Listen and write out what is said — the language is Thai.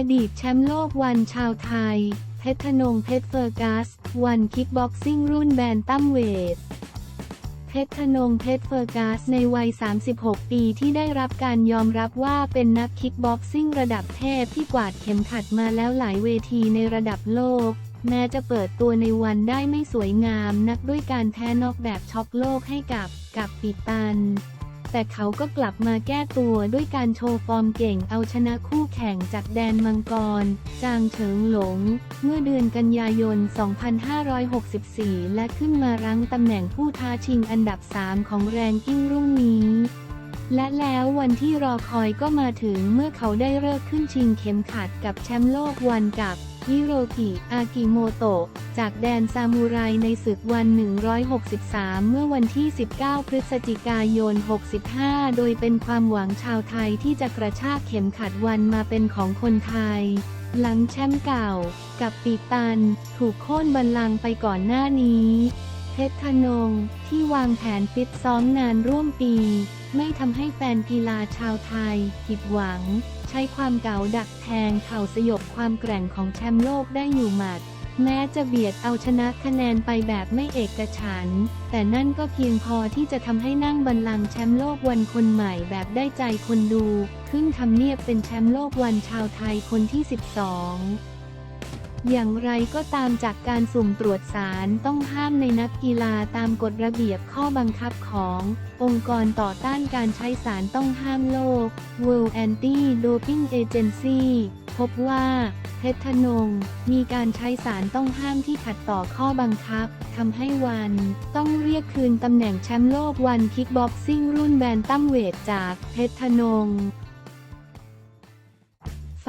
อดีตแชมป์โลกวันชาวไทย เพชรธนงเพชรเฟอร์กัส วันคิกบ็อกซิ่งรุ่นแบนตั้มเวท เพชรธนงเพชรเฟอร์กัสในวัย 36 ปีที่ได้รับการยอมรับว่าเป็นนักคิกบ็อกซิ่งระดับเทพที่กวาดเข็มขัดมาแล้วหลายเวทีในระดับโลก แม้จะเปิดตัวในวันได้ไม่สวยงามนักด้วยการแพ้นอกแบบช็อกโลกให้กับกับปิตัน แต่เขาก็กลับมาแก้ตัวด้วยการโชว์ฟอร์มเก่งเอาชนะคู่แข่งจากแดนมังกร จางเฉิงหลง เมื่อเดือนกันยายน 2564 และขึ้นมารั้งตำแหน่งผู้ท้าชิงอันดับ 3 ของแรงกิ้งรุ่งนี้และแล้ววันที่รอคอยก็มาถึงเมื่อเขาได้เลิกขึ้นชิงเข็มขัดกับแชมป์โลกวันกับ ฮิโรกิ อากิโมโตะ จากแดนซามูไรในศึกวัน 163 เมื่อวันที่ 19 พฤศจิกายน 65 โดยเป็นความหวังชาวไทยที่จะกระชากเข็มขัดวันมาเป็นของคนไทย หลังแชมป์เก่า กับปีตัน ถูกโค่นบัลลังไปก่อนหน้านี้ เพชรธนง ที่วางแผนฟิตซ้อมนานร่วมปี ไม่ทำให้แฟนกีฬาชาวไทย ผิดหวัง ใช้ความเก๋าดักแทงเข่าสยบความแกร่งของแชมป์โลกได้อยู่หมัด แม้จะเบียดเอาชนะคะแนนไปแบบไม่เอกฉัน แต่นั่นก็เพียงพอที่จะทำให้นั่งบัลลังก์แชมป์โลกวันคนใหม่แบบได้ใจคนดู ขึ้นทำเนียบเป็นแชมป์โลกวันชาวไทยคนที่ 12 อย่างไรก็ตามจากการสุ่มตรวจสารต้องห้ามในนักกีฬาตามกฎระเบียบข้อบังคับของ องค์กรต่อต้านการใช้สารต้องห้ามโลก World Anti-Doping Agency พบว่าเพชรธนง มีการใช้สารต้องห้ามที่ขัดต่อข้อบังคับทำให้วัน ต้องเรียกคืนตำแหน่งแชมป์โลกวันคิกบ็อกซิ่งรุ่นแบนตั้มเวทจากเพชรธนง